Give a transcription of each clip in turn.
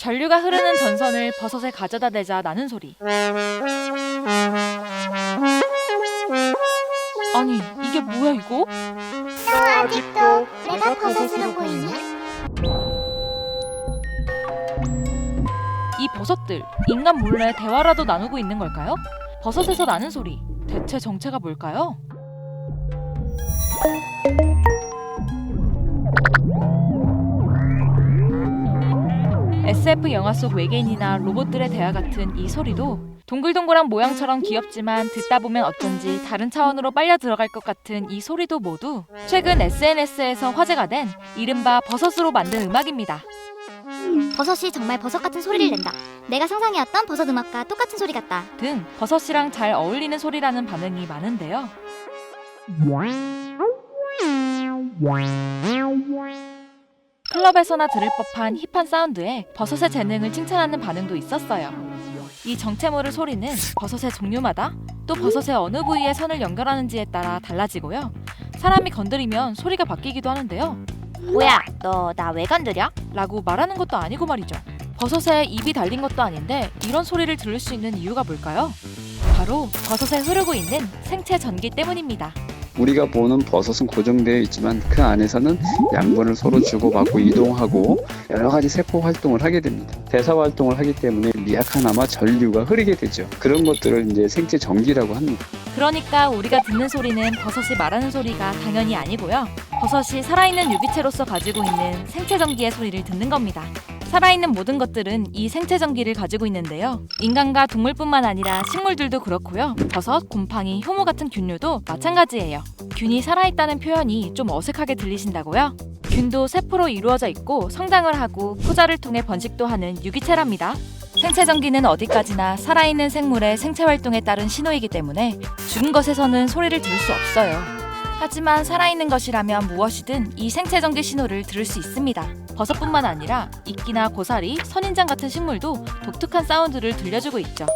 전류가 흐르는 전선을 버섯에 가져다 대자 나는 소리. 아니, 이게 뭐야 이거? 너 아직도 내가 버섯으로 보이니? 이 버섯들 인간 몰래 대화라도 나누고 있는 걸까요? 버섯에서 나는 소리 대체 정체가 뭘까요? SF 영화 속 외계인이나 로봇들의 대화 같은 이 소리도 동글동글한 모양처럼 귀엽지만 듣다 보면 어쩐지 다른 차원으로 빨려 들어갈 것 같은 이 소리도 모두 최근 SNS에서 화제가 된 이른바 버섯으로 만든 음악입니다. 버섯이 정말 버섯 같은 소리를 낸다. 내가 상상해왔던 버섯 음악과 똑같은 소리 같다. 등 버섯이랑 잘 어울리는 소리라는 반응이 많은데요. 클럽에서나 들을 법한 힙한 사운드에 버섯의 재능을 칭찬하는 반응도 있었어요. 이 정체 모를 소리는 버섯의 종류마다 또 버섯의 어느 부위에 선을 연결하는지에 따라 달라지고요. 사람이 건드리면 소리가 바뀌기도 하는데요. 뭐야, 너 나 왜 건드려? 라고 말하는 것도 아니고 말이죠. 버섯에 입이 달린 것도 아닌데 이런 소리를 들을 수 있는 이유가 뭘까요? 바로 버섯에 흐르고 있는 생체 전기 때문입니다. 우리가 보는 버섯은 고정되어 있지만 그 안에서는 양분을 서로 주고받고 이동하고 여러 가지 세포 활동을 하게 됩니다. 대사 활동을 하기 때문에 미약하나마 전류가 흐르게 되죠. 그런 것들을 이제 생체 전기라고 합니다. 그러니까 우리가 듣는 소리는 버섯이 말하는 소리가 당연히 아니고요. 버섯이 살아있는 유기체로서 가지고 있는 생체 전기의 소리를 듣는 겁니다. 살아있는 모든 것들은 이 생체 전기를 가지고 있는데요. 인간과 동물뿐만 아니라 식물들도 그렇고요. 버섯, 곰팡이, 효모 같은 균류도 마찬가지예요. 균이 살아있다는 표현이 좀 어색하게 들리신다고요? 균도 세포로 이루어져 있고 성장을 하고 포자를 통해 번식도 하는 유기체랍니다. 생체 전기는 어디까지나 살아있는 생물의 생체 활동에 따른 신호이기 때문에 죽은 것에서는 소리를 들을 수 없어요. 하지만 살아있는 것이라면 무엇이든 이 생체 전기 신호를 들을 수 있습니다. 버섯뿐만 아니라 이끼나 고사리, 선인장 같은 식물도 독특한 사운드를 들려주고 있죠.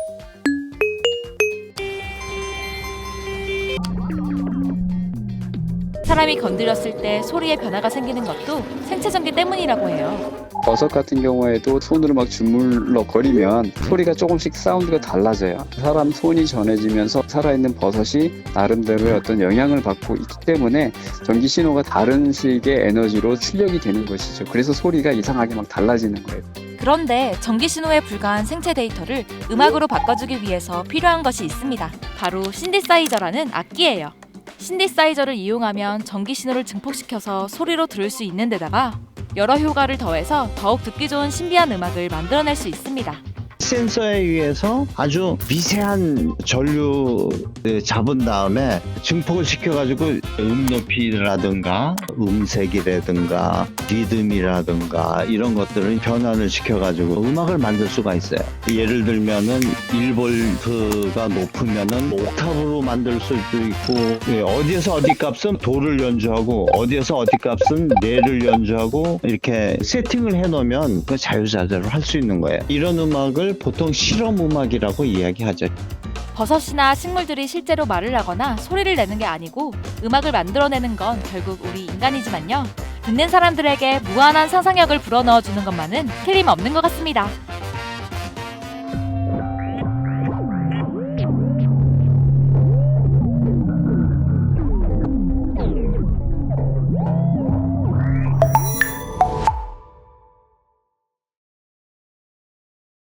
사람이 건드렸을 때 소리에 변화가 생기는 것도 생체 전기 때문이라고 해요. 버섯 같은 경우에도 손으로 막 주물럭거리면 소리가 조금씩 사운드가 달라져요. 사람 손이 전해지면서 살아있는 버섯이 나름대로의 어떤 영향을 받고 있기 때문에 전기 신호가 다른 식의 에너지로 출력이 되는 것이죠. 그래서 소리가 이상하게 막 달라지는 거예요. 그런데 전기 신호에 불과한 생체 데이터를 음악으로 바꿔주기 위해서 필요한 것이 있습니다. 바로 신디사이저라는 악기예요. 신디사이저를 이용하면 전기 신호를 증폭시켜서 소리로 들을 수 있는 데다가 여러 효과를 더해서 더욱 듣기 좋은 신비한 음악을 만들어낼 수 있습니다. 센서에 의해서 아주 미세한 전류를 잡은 다음에 증폭을 시켜가지고 음 높이라든가 음색이라든가 리듬이라든가 이런 것들을 변환을 시켜가지고 음악을 만들 수가 있어요. 예를 들면은 1볼트가 높으면은 옥탑으로 만들 수도 있고 예, 어디에서 어디 값은 도를 연주하고 어디에서 어디 값은 레를 연주하고 이렇게 세팅을 해놓으면 그 자유자재로 할 수 있는 거예요. 이런 음악을 보통 실험 음악이라고 이야기하죠. 버섯이나 식물들이 실제로 말을 하거나 소리를 내는 게 아니고 음악을 만들어내는 건 결국 우리 인간이지만요. 듣는 사람들에게 무한한 상상력을 불어넣어주는 것만은 틀림없는 것 같습니다.